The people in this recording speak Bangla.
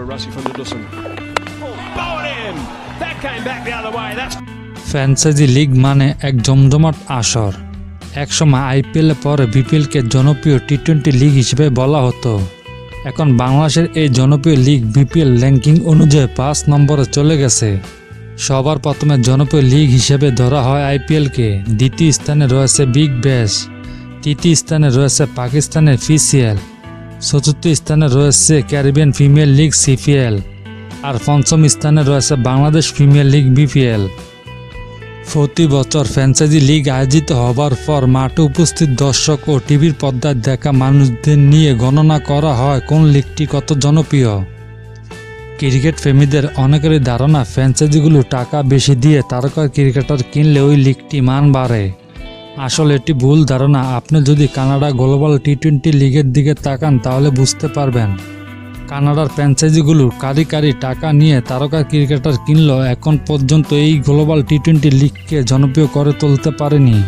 for Rassi van der Dussen. Oh, bow it in! That came back the other way. That's franchise league মানে এক জমজমাট আসর একসময় আইপিএল পরে বিপিএলকে জনপ্রিয় টি টোয়েন্টি লিগ হিসেবে বলা হতো এখন বাংলাদেশের এই জনপ্রিয় লিগ বিপিএল র্যাঙ্কিং অনুযায়ী পাঁচ নম্বরে চলে গেছে সবার প্রথমে জনপ্রিয় লিগ হিসেবে ধরা হয় আইপিএলকে দ্বিতীয় স্থানে রয়েছে বিগ ব্যাশ তৃতীয় স্থানে রয়েছে পাকিস্তানের ফিসিএল চতুর্থ স্থানে রয়েছে ক্যারিবিয়ান ফিমেল লিগ সিপিএল আর পঞ্চম স্থানে রয়েছে বাংলাদেশ ফিমেল লিগ বিপিএল। প্রতি বছর ফ্র্যাঞ্চাইজি লিগ আয়োজিত হবার পর মাঠে উপস্থিত দর্শক ও টিভির পর্দায় দেখা মানুষদের নিয়ে গণনা করা হয় কোন লিগটি কত জনপ্রিয়। ক্রিকেট প্রেমীদের অনেকেরই ধারণা, ফ্র্যাঞ্চাইজিগুলো টাকা বেশি দিয়ে তারকা ক্রিকেটার কিনলে ওই লিগটি মান বাড়ে। আসলে এটি ভুল ধারণা। আপনি যদি কানাডা গ্লোবাল টি টোয়েন্টি লিগের দিকে তাকান, তাহলে বুঝতে পারবেন। কানাডার ফ্র্যাঞ্চাইজিগুলো কারি কারি টাকা নিয়ে তারকা ক্রিকেটার কিনল, এখন পর্যন্ত এই গ্লোবাল টি টোয়েন্টি লিগকে জনপ্রিয় করে তুলতে পারেনি।